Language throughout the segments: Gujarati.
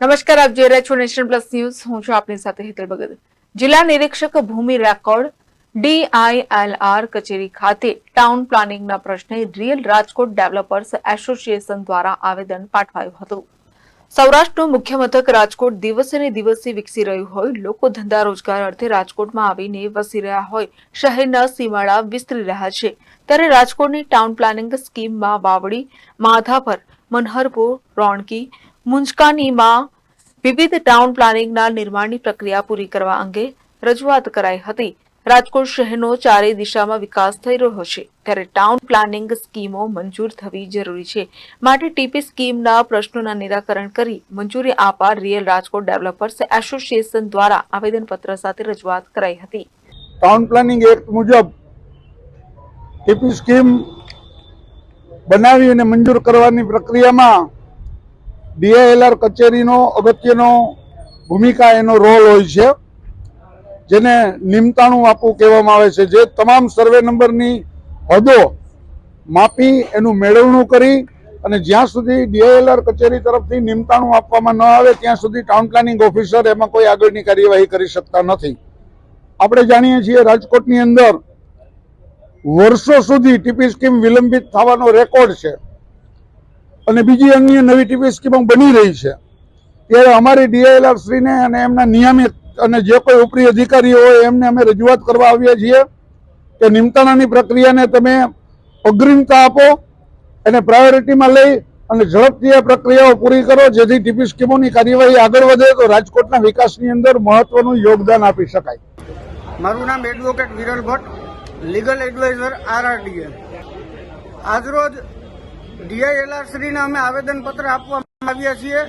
નમસ્કાર, આપ જોઈ રહ્યા છો નેશન પ્લસ ન્યૂઝ. હું છું આપની સાથે હેતલ ભગત. જિલ્લા નિરીક્ષક ભૂમિ રેકોર્ડ, ડીઆઈએલઆર કચેરી ખાતે ટાઉન પ્લાનિંગના પ્રશ્ને રિયલ રાજકોટ ડેવલપર્સ એસોસિએશન દ્વારા આવેદન પાઠવાયું હતું. સૌરાષ્ટ્રનું મુખ્ય મથક રાજકોટ દિવસે ને દિવસે વિકસી રહ્યું હોય. લોકો ધંધા રોજગાર અર્થે રાજકોટમાં આવીને વસી રહ્યા હોય. શહેરના સીમાડા વિસ્તરી રહ્યા છે. ત્યારે રાજકોટની ટાઉન પ્લાનિંગ સ્કીમમાં વાવડી, માધાપર, મનહરપુર, રોણકી મુંજકાનીમાં વિવિધ ટાઉન પ્લાનિંગના નિર્માણની પ્રક્રિયા પૂરી કરવા અંગે રજૂઆત કરાઈ હતી. રાજકોટ શહેરનો ચારેય દિશામાં વિકાસ થઈ રહ્યો છે. ત્યારે ટાઉન પ્લાનિંગ સ્કીમો મંજૂર થવી જરૂરી છે. માટે ટીપી સ્કીમના પ્રશ્નોના નિરાકરણ કરી મંજૂરી આપવા રિયલ રાજકોટ ડેવલપર્સ એસોસિએશન દ્વારા આવેદનપત્ર સાથે રજૂઆત કરાઈ હતી. ટાઉન પ્લાનિંગ એક્ટ મુજબ ટીપી સ્કીમ બનાવી અને મંજૂર કરવાની પ્રક્રિયામાં ડીઆઈએલઆર કચેરીનો અગત્યનો ભૂમિકા એનો રોલ હોય છે, જેને નિમતાણું આપવું કહેવામાં આવે છે. જે તમામ સર્વે નંબરની હદો માપી એનું મેળવણું કરી અને જ્યાં સુધી ડીઆઈએલઆર કચેરી તરફથી નિમતાણું આપવામાં ન આવે, ત્યાં સુધી ટાઉન પ્લાનિંગ ઓફિસર એમાં કોઈ આગળની કાર્યવાહી કરી શકતા નથી. આપણે જાણીએ છીએ રાજકોટની અંદર વર્ષો સુધી ટીપી સ્કીમ વિલંબિત થવાનો રેકોર્ડ છે. અને બીજી અન્ય નવી ટીપી સ્કીમો બની રહી છે. ત્યારે અમારી ડીઆઈએલઆર શ્રીને અને એમના નિયમિત અને જે કોઈ ઉપરી અધિકારીઓ હોય એમને અમે રજૂઆત કરવા આવ્યા છીએ કે નિમતાણાની પ્રક્રિયાને તમે અગ્રિમતા આપો, એને પ્રાયોરિટીમાં લઈ અને ઝડપથી આ પ્રક્રિયાઓ પૂરી કરો, જેથી ટીપી સ્કીમોની કાર્યવાહી આગળ વધે તો રાજકોટના વિકાસની અંદર મહત્વનું યોગદાન આપી શકાય. મારું નામ advocate Viral Bhatt legal adviser RRDA આજરોજ ડીઆઈએલઆર શ્રીને અમે આવેદનપત્ર આપવા આવ્યા છીએ.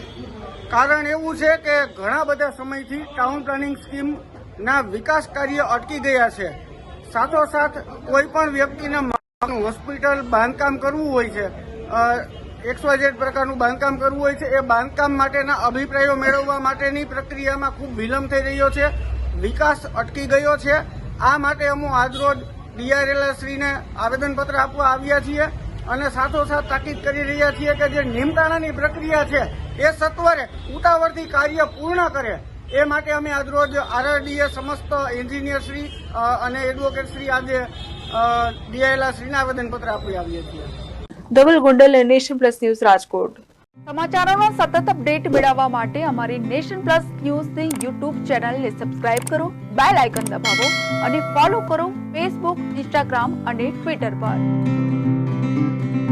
કારણ એવું છે કે ઘણા બધા સમયથી ટાઉન પ્લાનિંગ સ્કીમના વિકાસ કાર્ય અટકી ગયા છે. સાથોસાથ કોઈ પણ વ્યક્તિને હોસ્પિટલ બાંધકામ કરવું હોય છે એક્સવાઝેડ પ્રકારનું બાંધકામ કરવું હોય છે, એ બાંધકામ માટેના અભિપ્રાયો મેળવવા માટેની પ્રક્રિયામાં ખૂબ વિલંબ થઈ રહ્યો છે, વિકાસ અટકી ગયો છે. આ માટે અમે આજરોજ ડીઆરએલ શ્રીને આવેદનપત્ર આપવા આવ્યા છીએ. અને સાથોસાથ તાકીદ કરી રહ્યા છીએ કે જે નિમતાણાની પ્રક્રિયા છે એ સત્વરે ઉતાવળથી કાર્ય પૂર્ણ કરે. એ માટે અમે આજરોજ આરઆરડીએ સમસ્ત એન્જિનિયર શ્રી અને એડવોકેટશ્રી આજે ડીઆઈએલ શ્રીને આવેદનપત્ર આપી આવીએ છીએ. Dhaval Gundal Nation Plus News Rajkot. સમાચારોનો સતત અપડેટ મેળવવા માટે અમારી નેશન પ્લસ ન્યૂઝની યુટ્યુબ ચેનલને સબસ્ક્રાઇબ કરો બેલ આઇકન દબાવો અને ફોલો કરો ફેસબુક ઇન્સ્ટાગ્રામ અને ટ્વિટર પર. Música